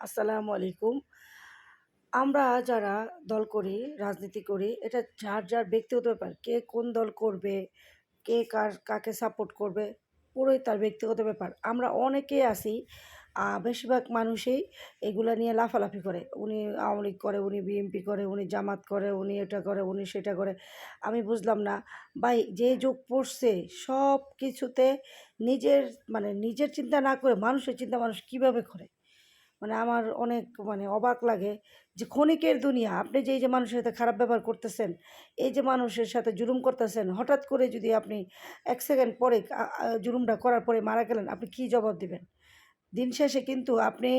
আসসালামু আলাইকুম। আমরা যারা দল করি রাজনীতি করি এটা যার যার ব্যক্তিগত ব্যাপার কে কোন দল করবে কে কার কাকে সাপোর্ট করবে পুরোই তার ব্যক্তিগত ব্যাপার। আমরা অনেকেই আহ, বেশিরভাগ মানুষই এগুলা নিয়ে লাফালাফি করে। উনি আওয়ামী লীগ করে উনি বিএনপি করে উনি জামাত করে উনি এটা করে উনি সেটা করে। আমি বুঝলাম না ভাই যে যুগ পড়ছে সব কিছুতে নিজের মানে নিজের চিন্তা না করে মানুষের চিন্তা মানুষ কীভাবে করে? মানে আমার অনেক মানে অবাক লাগে যে ক্ষণিকের দুনিয়া, আপনি যে এই যে মানুষের সাথে খারাপ ব্যবহার করতেছেন, এই যে মানুষের সাথে জুলুম করতেছেন, হঠাৎ করে যদি আপনি এক সেকেন্ড পরে জুলুমটা করার পরে মারা গেলেন, আপনি কি জবাব দিবেন? দিন শেষে কিন্তু আপনি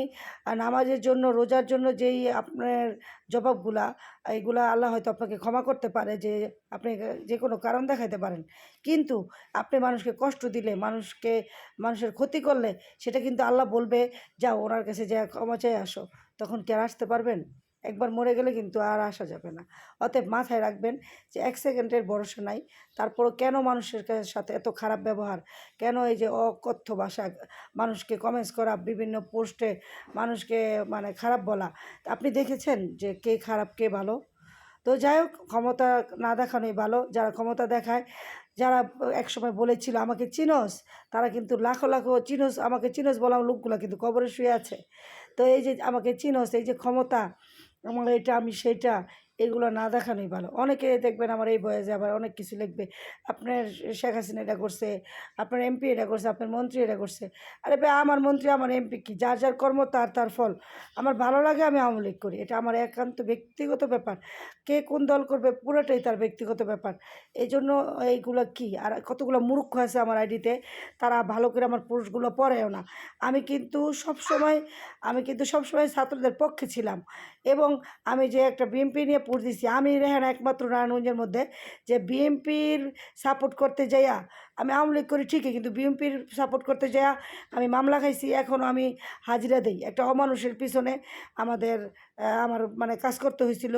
নামাজের জন্য, রোজার জন্য যেই আপনার জবাবগুলা এইগুলা আল্লাহ হয়তো আপনাকে ক্ষমা করতে পারে যে আপনি যে কোনো কারণ দেখাতে পারেন। কিন্তু আপনি মানুষকে কষ্ট দিলে, মানুষকে, মানুষের ক্ষতি করলে, সেটা কিন্তু আল্লাহ বলবে যা ওনার কাছে যা ক্ষমা চেয়ে আসো। তখন কি আর আসতে পারবেন? একবার মরে গেলে কিন্তু আর আসা যাবে না। অতএব মাথায় রাখবেন যে এক সেকেন্ডের ভরসা নাই। তারপরও কেন মানুষের সাথে এত খারাপ ব্যবহার? কেন এই যে অকথ্য ভাষা, মানুষকে কমেন্টস করা, বিভিন্ন পোস্টে মানুষকে মানে খারাপ বলা? আপনি দেখেছেন যে কে খারাপ, কে ভালো? তো যাই হোক, ক্ষমতা না দেখানোই ভালো। যারা ক্ষমতা দেখায়, যারা একসময় বলেছিল আমাকে চিনস, তারা কিন্তু লাখো লাখো চিনোস, আমাকে চিনোস বলা লোকগুলো কিন্তু কবরে শুয়ে আছে। তো এই যে আমাকে চিনোস, এই যে ক্ষমতা আমার এটা আমি সেটা এগুলো না দেখানোই ভালো। অনেকে দেখবেন আমার এই বয়সে আবার অনেক কিছু লিখবে। আপনার শেখ হাসিনা এটা করছে, আপনার এমপি এটা করছে, আপনার মন্ত্রী এটা করছে। আরে ভাই, আমার মন্ত্রী, আমার এমপি কি? যার যার কর্ম, তার তার ফল। আমার ভালো লাগে আমি আওয়ামী লীগ করি। এটা আমার একান্ত ব্যক্তিগত ব্যাপার। কে কোন দল করবে পুরোটাই তার ব্যক্তিগত ব্যাপার। এই জন্য এইগুলো কি? আর কতগুলো মূর্খ আছে আমার আইডিতে, তারা ভালো করে আমার পোস্টগুলো পড়েও না। আমি কিন্তু সব সময় আমি কিন্তু সবসময় ছাত্রদের পক্ষে ছিলাম। এবং আমি যে একটা বিএমপি নিয়ে দিছি। আমি রেহান একমাত্র নারায়ণগঞ্জের মধ্যে যে বিএমপির সাপোর্ট করতে যাইয়া আমি আওয়ামী লীগ করি ঠিকই, কিন্তু বিএমপির সাপোর্ট করতে যাইয়া আমি মামলা খাইছি এখনও আমি হাজিরা দিই। একটা অমানুষের পিছনে আমাদের আমার মানে কাজ করতে হয়েছিল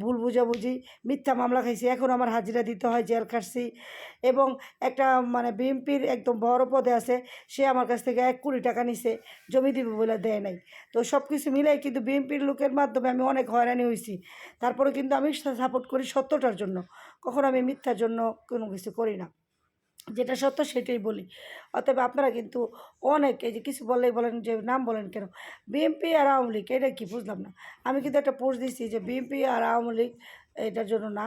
ভুল বুঝাবুঝি, মিথ্যা মামলা খাইছি, এখন আমার হাজিরা দিতে হয়, জেল খাটছি। এবং একটা মানে বিএমপির একদম বড় পদে আছে, সে আমার কাছ থেকে এক কোটি টাকা নিছে, জমি দিবে বলে দেয় নাই। তো সব কিছু মিলাই কিন্তু বিএনপির লোকের মাধ্যমে আমি অনেক হয়রানি হয়েছি তারপরে কিন্তু আমি সাপোর্ট করি সত্যটার জন্য। কখনো আমি মিথ্যার জন্য কোনো কিছু করি না। যেটা সত্য সেটাই বলি। অতএব আপনারা কিন্তু অনেক এই যে কিছু বললেই বলেন, যে নাম বলেন কেন? বিএনপি আর আওয়ামী লীগ, এটা কি বুঝলাম না। আমি কিন্তু একটা পোস্ট দিচ্ছি যে বিএনপি আর আওয়ামী লীগ এটার জন্য না।